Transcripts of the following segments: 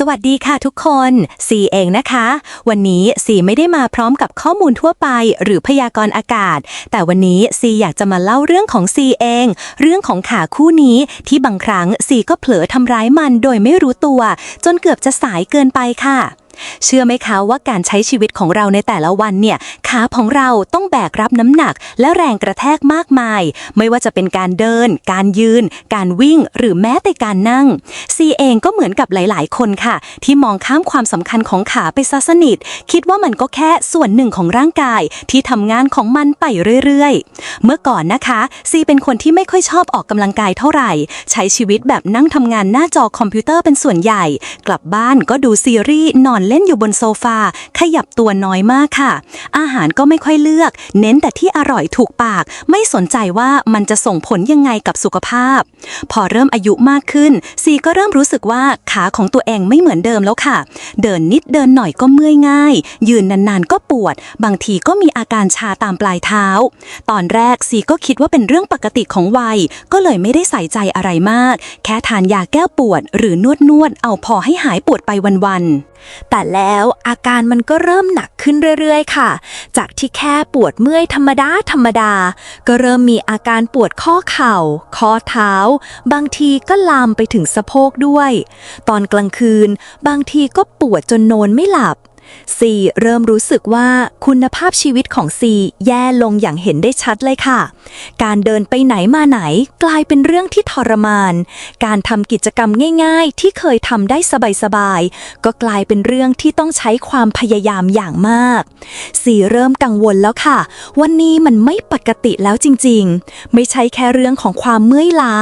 สวัสดีค่ะทุกคนซีเองนะคะ วันนี้ซีไม่ได้มาพร้อมกับข้อมูลทั่วไป หรือพยากรณ์อากาศ แต่วันนี้ซีอยากจะมาเล่าเรื่องของซีเอง เรื่องของขาคู่นี้ที่บางครั้งซีก็เผลอทำร้ายมันโดยไม่รู้ตัว จนเกือบจะสายเกินไปค่ะเชื่อไหมคะว่าการใช้ชีวิตของเราในแต่ละวันเนี่ยขาของเราต้องแบกรับน้ำหนักและแรงกระแทกมากมาย ไม่ว่าจะเป็นการเดิน การยืน การวิ่ง หรือแม้แต่การนั่ง ซีเองก็เหมือนกับหลาย ๆ คนค่ะ ที่มองข้ามความสำคัญของขาไปซะสนิท คิดว่ามันก็แค่ส่วนหนึ่งของร่างกายที่ทำงานของมันไปเรื่อย ๆ เมื่อก่อนนะคะซีเป็นคนที่ไม่ค่อยชอบออกกำลังกายเท่าไหร่ ใช้ชีวิตแบบนั่งทำงานหน้าจอคอมพิวเตอร์เป็นส่วนใหญ่ กลับบ้านก็ดูซีรีส์นอนเล่นอยู่บนโซฟาขยับตัวน้อยมากค่ะ อาหารก็ไม่ค่อยเลือก เน้นแต่ที่อร่อยถูกปาก ไม่สนใจว่ามันจะส่งผลยังไงกับสุขภาพ พอเริ่มอายุมากขึ้น ซีก็เริ่มรู้สึกว่าขาของตัวเองไม่เหมือนเดิมแล้วค่ะ เดินนิดเดินหน่อยก็เมื่อยง่าย ยืนนานๆก็ปวด บางทีก็มีอาการชาตามปลายเท้า ตอนแรกซีก็คิดว่าเป็นเรื่องปกติของวัย ก็เลยไม่ได้ใส่ใจอะไรมาก แค่ทานยาแก้ปวด หรือนวดนวดเอาพอให้หายปวดไปวันๆแต่แล้วอาการมันก็เริ่มหนักขึ้นเรื่อยๆ ค่ะ จากที่แค่ปวดเมื่อยธรรมดาธรรมดา ก็เริ่มมีอาการปวดข้อเข่า ข้อเท้า บางทีก็ลามไปถึงสะโพกด้วย ตอนกลางคืน บางทีก็ปวดจนนอนไม่หลับ ซีเริ่มรู้สึกว่าคุณภาพชีวิตของซีแย่ลงอย่างเห็นได้ชัดเลยค่ะ การเดินไปไหนมาไหนกลายเป็นเรื่องที่ทรมาน การทำกิจกรรมง่าย ๆ ที่เคยทำได้สบายๆก็กลายเป็นเรื่องที่ต้องใช้ความพยายามอย่างมากซีเริ่มกังวลแล้วค่ะ วันนี้มันไม่ปกติแล้วจริง ๆ ไม่ใช่แค่เรื่องของความเมื่อยล้า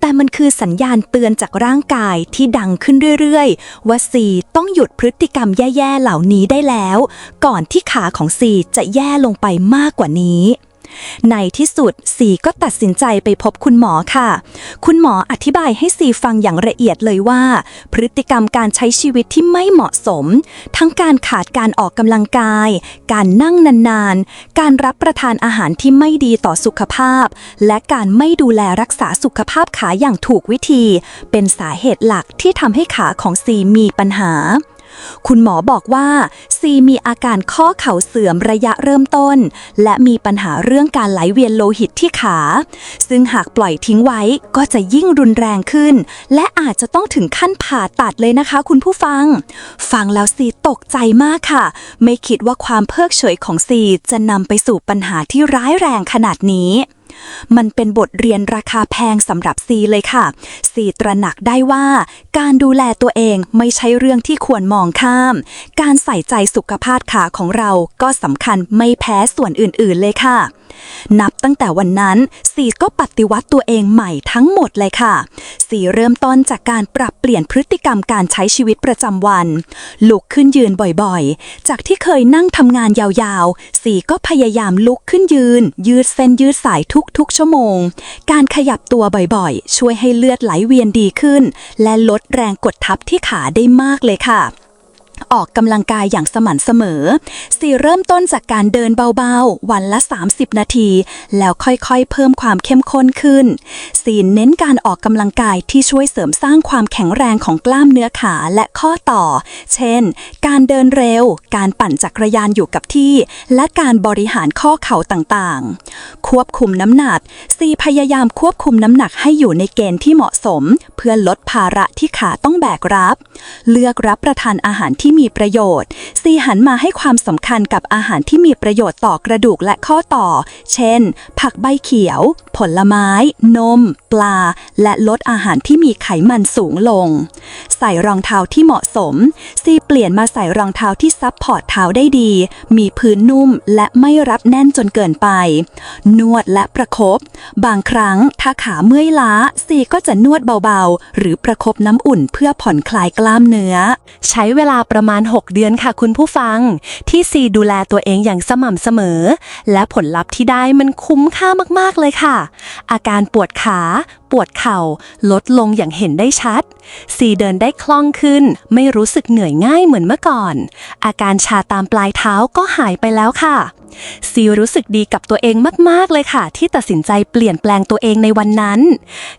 แต่มันคือสัญญาณเตือนจากร่างกายที่ดังขึ้นเรื่อยๆ ว่าซีต้องหยุดพฤติกรรมแย่ๆเหล่านี้ได้แล้ว ก่อนที่ขาของซีจะแย่ลงไปมากกว่านี้ ในที่สุดซีก็ตัดสินใจไปพบคุณหมอค่ะ คุณหมออธิบายให้ซีฟังอย่างละเอียดเลยว่า พฤติกรรมการใช้ชีวิตที่ไม่เหมาะสม ทั้งการขาดการออกกำลังกาย การนั่งนานๆ การรับประทานอาหารที่ไม่ดีต่อสุขภาพ และการไม่ดูแลรักษาสุขภาพขาอย่างถูกวิธี เป็นสาเหตุหลักที่ทำให้ขาของซีมีปัญหา คุณหมอบอกว่าซีมีอาการข้อเข่าเสื่อมระยะเริ่มต้น และมีปัญหาเรื่องการไหลเวียนโลหิตที่ขา ซึ่งหากปล่อยทิ้งไว้ก็จะยิ่งรุนแรงขึ้น และอาจจะต้องถึงขั้นผ่าตัดเลยนะคะ คุณผู้ฟัง ฟังแล้วซีตกใจมากค่ะ ไม่คิดว่าความเพิกเฉยของซีจะนำไปสู่ปัญหาที่ร้ายแรงขนาดนี้ มันเป็นบทเรียนราคาแพงสำหรับซีเลยค่ะ ซีตระหนักได้ว่า การดูแลตัวเองไม่ใช่เรื่องที่ควรมองข้าม การใส่ใจสุขภาพขาของเราก็สำคัญไม่แพ้ส่วนอื่นๆเลยค่ะ นับตั้งแต่วันนั้นซีก็ปฏิวัติตัวเองใหม่ทั้งหมดเลยค่ะซีเริ่มต้นจากการปรับเปลี่ยนพฤติกรรมการใช้ชีวิตประจำวัน ลุกขึ้นยืนบ่อยๆ จากที่เคยนั่งทำงานยาวๆซีก็พยายามลุกขึ้นยืน ยืดเส้นยืดสายทุกๆ ชั่วโมง การขยับตัวบ่อยๆ ช่วยให้เลือดไหลเวียนดีขึ้น และลดแรงกดทับที่ขาได้มากเลยค่ะ ออกกำลังกายอย่างสม่ำเสมอซีเริ่มต้นจากการเดินเบาๆ วันละ 30 นาที แล้วค่อยๆ เพิ่มความเข้มข้นขึ้นซีเน้นการออกกำลังกายที่ช่วยเสริมสร้างความแข็งแรงของกล้ามเนื้อขาและข้อต่อ เช่น การเดินเร็ว การปั่นจักรยานอยู่กับที่ และการบริหารข้อเข่าต่างๆ ควบคุมน้ำหนักซีพยายามควบคุมน้ำหนักให้อยู่ในเกณฑ์ที่เหมาะสม เพื่อลดภาระที่ขาต้องแบกรับ เลือกรับประทานอาหารที่มีประโยชน์ซีหันมาให้ความสำคัญกับอาหารที่มีประโยชน์ต่อกระดูกและข้อต่อ เช่น ผักใบเขียว ผลไม้ นม ปลา และลดอาหารที่มีไขมันสูงลง ใส่รองเท้าที่เหมาะสมซีเปลี่ยนมาใส่รองเท้าที่ซับพอร์ตเท้าได้ดี มีพื้นนุ่มและไม่รับแน่นจนเกินไป นวดและประคบบางครั้งถ้าขาเมื่อยล้าซีก็จะนวดเบาๆ หรือประคบน้ำอุ่นเพื่อผ่อนคลายกล้ามามเนื้อ ใช้เวลาประมาณมาณ 6 เดือนค่ะคุณผู้ฟัง ที่ซีดูแลตัวเองอย่างสม่ำเสมอ และผลลัพธ์ที่ได้มันคุ้มค่ามากๆเลยค่ะ อาการปวดขา ปวดเข่า ลดลงอย่างเห็นได้ชัด ซีเดินได้คล่องขึ้น ไม่รู้สึกเหนื่อยง่ายเหมือนเมื่อก่อน อาการชาตามปลายเท้าก็หายไปแล้วค่ะ ซีรู้สึกดีกับตัวเองมาก ๆ เลยค่ะ ที่ตัดสินใจเปลี่ยนแปลงตัวเองในวันนั้น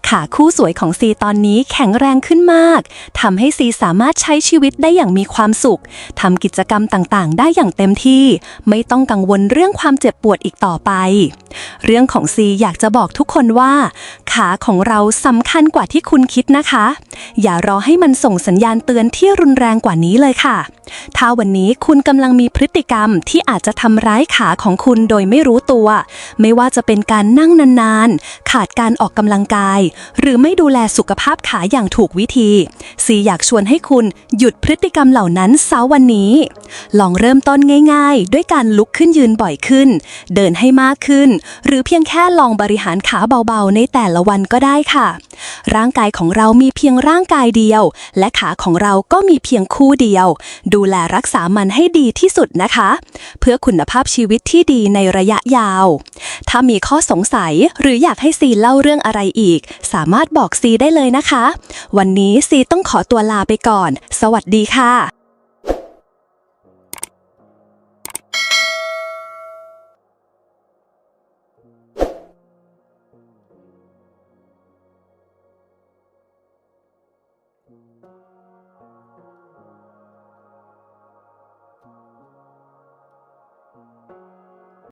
ขาคู่สวยของซีตอนนี้แข็งแรงขึ้นมากทำให้ซีสามารถใช้ชีวิตได้อย่างมีความสุขทำกิจกรรมต่างๆ ได้อย่างเต็มที่ ไม่ต้องกังวลเรื่องความเจ็บปวดอีกต่อไป เรื่องของซีอยากจะบอกทุกคนว่าขาของเราสำคัญกว่าที่คุณคิดนะคะ อย่ารอให้มันส่งสัญญาณเตือนที่รุนแรงกว่านี้เลยค่ะ ถ้าวันนี้คุณกำลังมีพฤติกรรมที่อาจจะทำร้ายขาของคุณโดยไม่รู้ตัว ไม่ว่าจะเป็นการนั่งนานๆ ขาดการออกกำลังกาย หรือไม่ดูแลสุขภาพขาอย่างถูกวิธีซีอยากชวนให้คุณหยุดพฤติกรรมเหล่านั้นเสาวันนี้ ลองเริ่มต้นง่ายๆ ด้วยการลุกขึ้นยืนบ่อยขึ้น เดินให้มากขึ้น หรือเพียงแค่ลองบริหารขาเบาๆ ในแต่ละละวันก็ได้ค่ะ ร่างกายของเรามีเพียงร่างกายเดียว และขาของเราก็มีเพียงคู่เดียว ดูแลรักษามันให้ดีที่สุดนะคะ เพื่อคุณภาพชีวิตที่ดีในระยะยาว ถ้ามีข้อสงสัยหรืออยากให้ซีเล่าเรื่องอะไรอีก สามารถบอกซีได้เลยนะคะ วันนี้ซีต้องขอตัวลาไปก่อน สวัสดีค่ะ